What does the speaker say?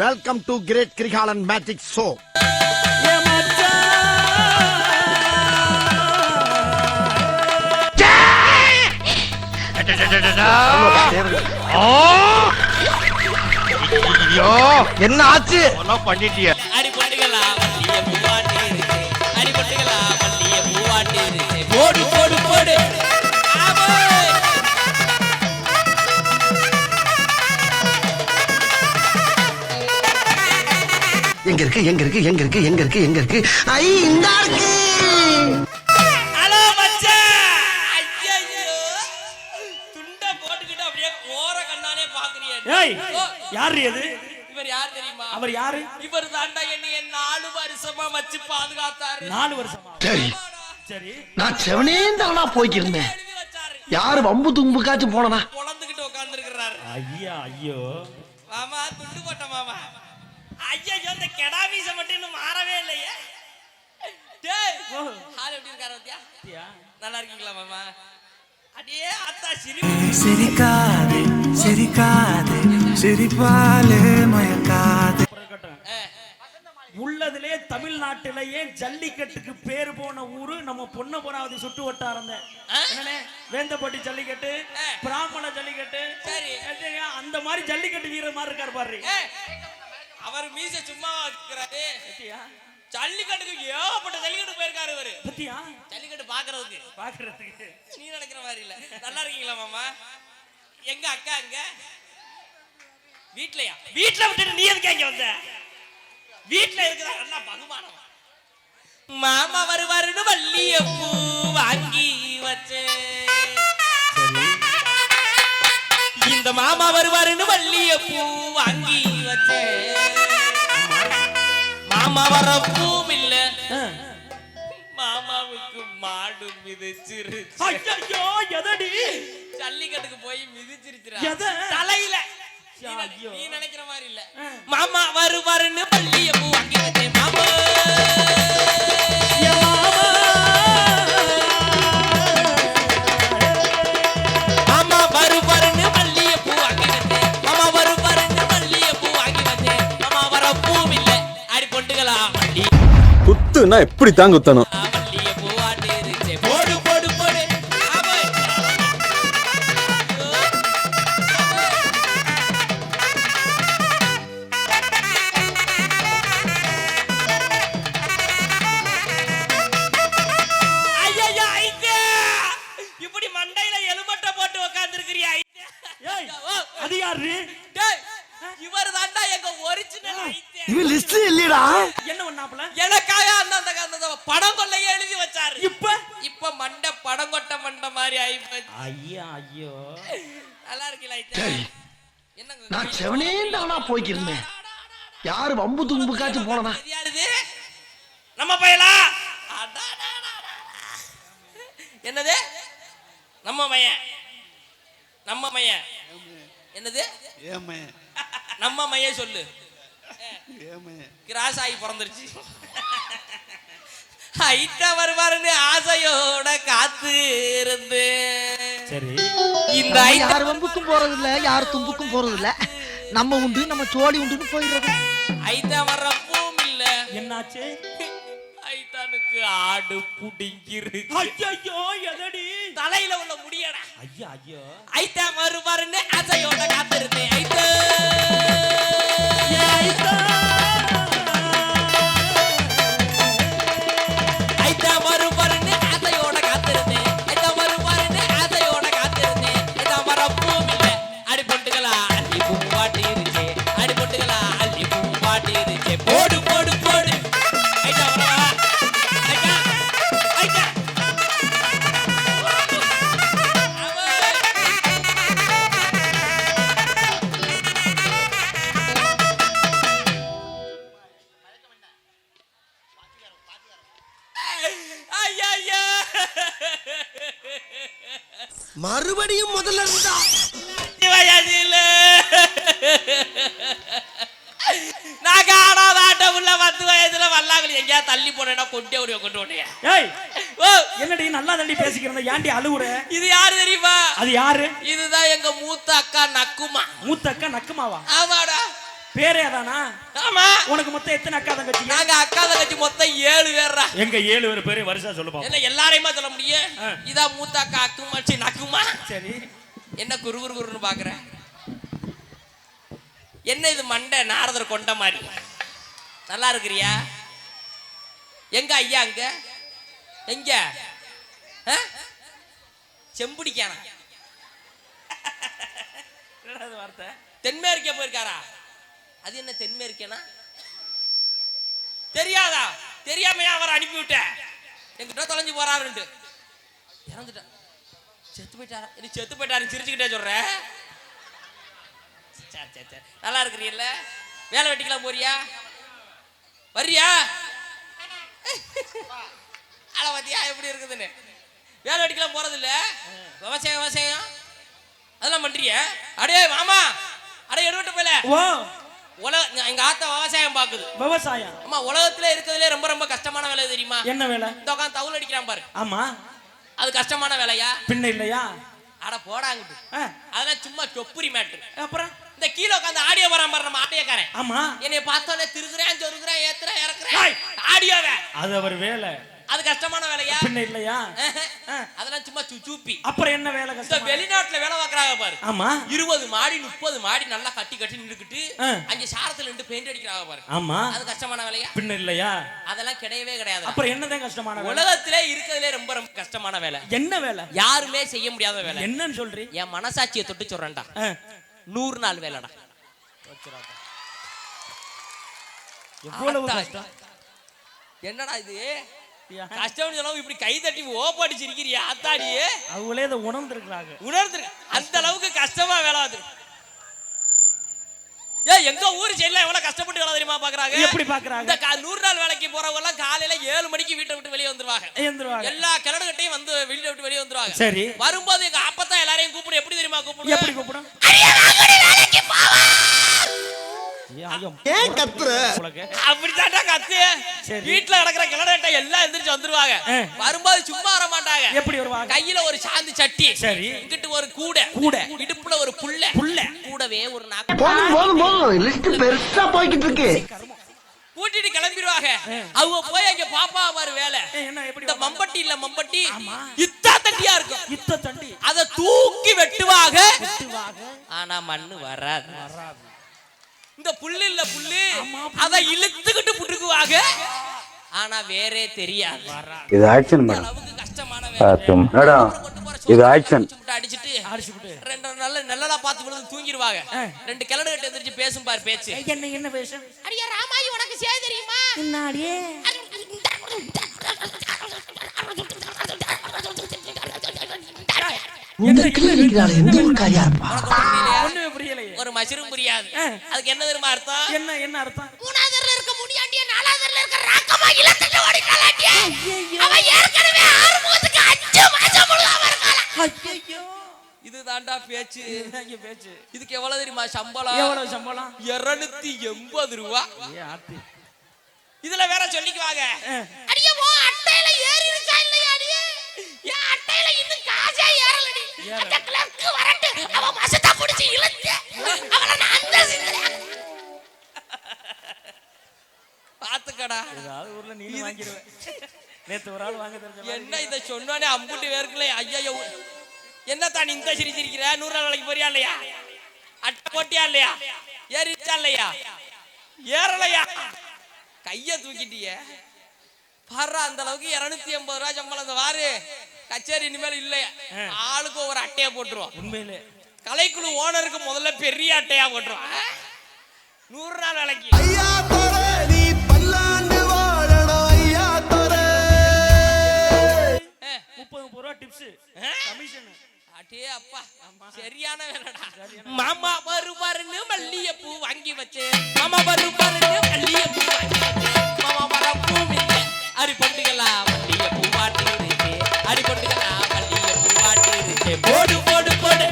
Welcome to great Kirikalan magic show என்ன ஆச்சு? பண்ணிட்டிய. எங்க இருக்கு எங்க இருக்கு எங்க இருக்கு எங்க இருக்கு எங்க இருக்கு? ஐ இந்த இருக்கு ஹலோ மச்சான் ஐயையோ! துண்ட போட்டுக்கிட்டு அப்படியே ஓர கண்ணாலே பாக்குறியே ஏய் யாரு இது இவர் யார் தெரியுமா? அவர் யாரு? இவர் தாண்டா என்னைய நாலு வருஷமா வச்சு பாதுகாத்தாரு. நாலு வருஷமா? சரி. சரி. நான் போய்க்கிருந்தேன். யாரு வம்பு தும்புக்காச்சும் போனனா பொழந்துகிட்டு உட்கார்ந்துருக்கிறாரு ஐயா ஐயோ. மாமா துண்டு போட்ட மாமா. ஐயா இந்த கெடா வீச மட்டும் இன்னும் மாறவே இல்லையே. டேய் ஹால் எப்படி இருக்காரு பாத்தியா? நல்லா இருக்கீங்களா மாமா? அடியே அத்தா சிரிப்பு. சிரிக்காதே சிரிக்காதே சிரிப்பாலே மயக்காதே. உள்ளதிலே தமிழ்நாட்டிலேயே ஜல்லிக்கட்டுக்கு பேர் போன ஊரு? நம்ம பொன்னபுராவதி சுட்டு? என்னண்ணே? வேந்தப்பட்டி ஜல்லிக்கட்டு. பிராமண ஜல்லிக்கட்டு? அந்த மாதிரி ஜல்லிக்கட்டு வீரர் மாதிரி இருக்காரு பாரு ஏ, அவர் மீச சும்மா இருக்கிறாரு பத்தியா? ஜல்லிக்கட்டுக்கு ஏகப்பட்ட ஜல்லிக்கட்டு போயிருக்காரு இவரு. பத்தியா? ஜல்லிக்கட்டு பாக்குறதுக்கு. பாக்குறதுக்கு. நீ நினைக்கிற மாதிரி இல்ல. நல்லா இருக்கீங்களா மாமா? எங்க அக்கா எங்க வீட்லயா? வீட்ல விட்டுட்டு நீ எதுக்கு இங்க வந்த? வீட்ல இருக்குதா? அண்ணா பகுமானம். மாமா வருவாருன்னு வள்ளிய பூ வாங்கி வச்சேன் இந்த மாமா வருவாருன்னு வள்ளிய பூ வாங்கி வச்சேன் மாமா வர பூவும் இல்ல. மாமாவுக்கு மாடு மிதிச்சிருச்சு. எதடி? ஜல்லிக்கட்டுக்கு போய் மிதிச்சிருச்சுடா. எதை? தலையில. நீ நினைக்கிற மாதிரி இல்ல. மாமா வருவாருன்னு பள்ளிய பூ வாங்கி மாமா. குத்துனா எப்படி தான் குத்தணும்! இப்படி மண்டையில எலுமட்டை போட்டு உக்காந்துருக்கிறியா ஏய், அது யாரு? இவர் தாண்டா எங்க ஒரிஜினல் இவன் லிஸ்ட் இல்லையடா. என்ன பண்ணாப்ல எனக்காக அந்த அந்த அந்த படம் கொள்ளைய எழுதி வச்சாரு. இப்ப? இப்ப மண்டை படம் கொட்ட மண்டை மாதிரி ஆயிப்போச்சு ஐயா ஐயோ. நல்லா இருக்கீங்களா என்னங்க நான் செவனேந்தானா போய்க்கிருந்தேன். யாரு வம்பு தும்புக்காச்சும் போனனா இது யாருது நம்ம பையலா. என்னது? நம்ம மையன் நம்ம மையன் என்னது? நம்ம மையன் சொல்லு. கிராஸ் ஆகி பிறந்துருச்சு. ஹைட்டா வருவாருன்னு ஆசையோட காத்து இருந்து சரி. இந்த ஐட்ட யார் வம்புக்கும் போறது இல்ல யார் தும்புக்கும் போறது இல்ல நம்ம உண்டு நம்ம சோழி உண்டுன்னு போயிடுறது. ஐட்டா வர்றப்பும் இல்ல. என்னாச்சு? ஐட்டானுக்கு ஆடு புடிங்கிரு ஐயோ எதடி? தலையில உள்ள முடியடா. ஐயா ஐயோ ஐட்டா வருவாருன்னு ஆசையோட காத்திருந்தேன். ஐட்டா ஐட்டா மறுபடியும் முதல்ல இருந்தா. வயதில். நான் காணாத ஆட்டம் உள்ள பத்து வயதுல வல்லாங்களி எங்கேயா தள்ளி போனேன்னா கொண்டே கொண்டு ஓடியா ஏய் ஓ. என்னடி நல்லா தள்ளி பேசிக்கிறத ஏன்டி அழுவுற? இது யாரு தெரியுமா? அது யாரு? இதுதான் எங்க மூத்த அக்கா நக்குமா. மூத்த அக்கா நக்குமாவா? ஆமாடா. பேரே அதானா? ஆமா. உனக்கு மொத்தம் எத்தனை அக்கா தங்கச்சி நாங்க அக்கா தங்கச்சி மொத்தம் ஏழு எங்க ஏழு பேர் பேரு வருஷா சொல்லு பாப்போம். என்ன எல்லாரையுமா சொல்ல முடியும். இதா மூத்த அக்கா அக்குமா சி நக்குமா? சரி. என்ன குரு குரு குருன்னு பாக்குற? என்ன இது மண்டை? நாரதர் கொண்ட மாதிரி. நல்லா இருக்கிறியா? எங்க ஐயா அங்க? எங்க? செம்புடிக்கானா? வார்த்தை? தென்மேற்கே போயிருக்காரா? அது என்ன தென்மேற்கேனா? தெரியாதா? தெரியாமையா அவரை அனுப்பிவிட்டேன். எங்கிட்ட தொலைஞ்சு போறாருன்ட்டு. இறந்துட்டான். செத்து போயிட்டாரா? நீ செத்து போயிட்டாரு சிரிச்சுக்கிட்டே சொல்றேன் சரி சரி சரி நல்லா இருக்கிறீல்ல? வேலை வெட்டிக்கலாம் போறியா? வர்றியா? அட பார்த்தியா எப்படி இருக்குதுன்னு. வேலை வெட்டிக்கலாம் போறது இல்ல விவசாயம் விவசாயம். அதெல்லாம் பண்றிய? அடே மாமா. அடே எடுவிட்டு போயில. உலக எங்க ஆத்தா விவசாயம் பாக்குது விவசாயம்? அம்மா உலகத்துல இருக்கிறதுலே ரொம்ப ரொம்ப கஷ்டமான வேலை தெரியுமா? என்ன வேலை? இந்த உட்காந்து தவுல் அடிக்கிறான் பாரு. ஆமா. அது கஷ்டமான வேலையா? பின்ன இல்லையா? அட போடாங்கிட்டு அதெல்லாம் சும்மா சொப்புரி மேட்ரு. அப்புறம்? இந்த கீழே உட்காந்து ஆடியோ வரான் பாரு நம்ம ஆடியோக்காரன் ஆமா. என்னைய பார்த்தோன்னே திருகுறேன் சொருகுறேன் ஏத்துறேன். இறக்குறேன். ஆடியோவே. அது அவர் வேலை. அது கஷ்டமான வேலையா? பின்ன இல்லையா. அதெல்லாம் சும்மா சுச்சூப்பி அப்புறம் என்ன வேலை கஷ்டம்? வெளிநாட்டுல வேலை பார்க்கறாங்க பாரு. ஆமா. இருபது மாடி முப்பது மாடி நல்லா கட்டி கட்டி நின்றுக்கிட்டு. அங்க சாரத்துல நின்று பெயிண்ட் அடிக்கிறாங்க பாரு. ஆமா. அது கஷ்டமான வேலையா? பின்ன இல்லையா? அதெல்லாம் கிடையவே கிடையாது. அப்புறம் என்னதான் கஷ்டமான உலகத்திலே இருக்கிறதுலே ரொம்ப ரொம்ப கஷ்டமான வேலை. என்ன வேலை? யாருமே செய்ய முடியாத வேலை. என்னன்னு சொல்றீ? என் மனசாட்சியை தொட்டு சொல்றேன்டா. நூறு நாள் வேலைடா. எவ்வளவு என்னடா இது? இப்படி கை தட்டி ஓப்பாடி சிரிக்கிறியா அத்தாடி அவங்களே இதை உணர்ந்திருக்கிறாங்க. உணர்ந்து அந்த அளவுக்கு கஷ்டமா வேலை அது. ஏ எங்க ஊர் சைடுல எவ்வளவு கஷ்டப்பட்டு வேலை தெரியுமா பாக்குறாங்க? எப்படி பாக்குறாங்க? இந்த நூறு நாள் வேலைக்கு போறவங்க எல்லாம் காலையில ஏழு மணிக்கு வீட்டை விட்டு வெளியே வந்துருவாங்க. எல்லா கிணறுகட்டையும் வந்து வெளியில விட்டு வெளியே வந்துருவாங்க. சரி. வரும்போது எங்க எல்லாரையும் கூப்பிடு எப்படி தெரியுமா எப்படி கூப்பிடும்? ஏ, ஐயோ, ஏன் கத்துற? உனக்கு? அப்படித்தான்டா கத்து. சரி. வீட்டுல கிடக்குற கிணறுகட்டை எல்லாம் எந்திரிச்சு வந்துருவாங்க. ஆ. வரும்போது சும்மா வர மாட்டாங்க. எப்படி வருவாங்க? கையில ஒரு சாந்து சட்டி சரி. இங்கிட்டு ஒரு கூடை கூடை. இடுப்புல ஒரு புல்ல புல்ல. கூடவே ஒரு நாக்கு. போதும் போதும் போதும். லிஸ்ட் பெருசா போய்கிட்டு இருக்கு. கூட்டிட்டு கிளம்பிடுவாங்க. அவங்க போய் அங்க பாப்பா பாரு வேலை. ஏ, என்ன எப்படி இந்த வருவாங்க? மம்பட்டி இல்ல மம்பட்டி. ஆமா. இத்தா தட்டியா இருக்கும். இத்த தண்டி. அத தூக்கி வெட்டுவாங்க. வெட்டுவாங்க. ஆனா மண்ணு வராது. வராது. இந்த புல்லு இல்ல புல்லு அத இழுத்துக்கிட்டு புட்டுக்குவாங்க ஆனா வேறே தெரியாது இது அந்த மேடம் அளவுக்கு கஷ்டமான மேடம் இது விட்டு அடிச்சிட்டு அடிச்சுப்புட்டு. ரெண்டு நல்ல நல்லதா பார்த்து விழுந்து தூங்கிடுவாங்க. ரெண்டு கிழடு கட்டு எந்திரிச்சு பேசும் பாரு பேச்சு என்ன என்ன பேச அடியா ராமாயி உனக்கு செய்ய தெரியுமா என்னாடியே இந்த கிளி இருக்கிறாள் எந்த ஊருக்காரியா இருப்பா ஒரு மஷரும் புரியாது. அதுக்கு என்ன தெரியுமா அர்த்தம்? என்ன என்ன அர்த்தம்? மூணாவதுல இருக்க முடியாண்டிய நாலாவதுல இருக்க ராக்கமா இலத்திட்டு ஓடிட்டாலாண்டிய அவன் ஏற்கனவே ஆறுமுகத்துக்கு அஞ்சு மாசம் இருக்காளா ஐயோ இதுதான்டா பேச்சு. பேச்சு. இதுக்கு எவ்வளவு தெரியுமா சம்பளம்? எவ்வளவு சம்பளம்? இருநூத்தி எண்பது ரூபா. இதுல வேற சொல்லிக்குவாங்க. அடியே உன் அட்டையில ஏறி இருக்கா இல்லையா அடியே? என் அட்டையில இன்னும் காசே ஏறலடி. ஏறல. அந்த கிளர்க்கு வரட்டு அவ மசத்தா புடிச்சு இழுத்து அவள நான் அந்த பாத்துக்கடா ஏதாவது ஊர்ல நீ வாங்கிடுவேன். நேத்து ஒரு ஆள் வாங்க தெரிஞ்ச. என்ன இத சொன்னோனே அம்புட்டு பேருக்குள்ள ஐயோ என்ன தான் இந்த சிரிச்சிருக்கிற? நூறு நாள் வேலைக்கு போறியா இல்லையா? அட்டை போட்டியா இல்லையா? ஏறிச்சா இல்லையா? ஏறலையா? கைய தூக்கிட்டிய. பாரு அந்த அளவுக்கு இருநூத்தி எண்பது ரூபாய் சம்பளம் இந்த வாரு. கச்சேரி இனிமேல் இல்லையா? ஆளுக்கு ஒரு அட்டையா போட்டுருவோம். உண்மையிலே. கலைக்குழு ஓனருக்கு முதல்ல பெரிய அட்டையா போட்டுருவோம். நூறு நாள் வேலைக்கு. முப்பது முப்பது ரூபா டிப்ஸ் கமிஷன் அடே அப்பா சரியான வேலைடா. மாமா வருவாருன்னு மல்லிகைப்பூ வாங்கி வச்சு மாமா வருவாருன்னு மல்லிய பூ வாங்கி வச்சேன். மாமா வர பூ அரி பண்டுகளா பாடிக்கொண்டு நான் பள்ளியில் பாட்டிருக்கேன்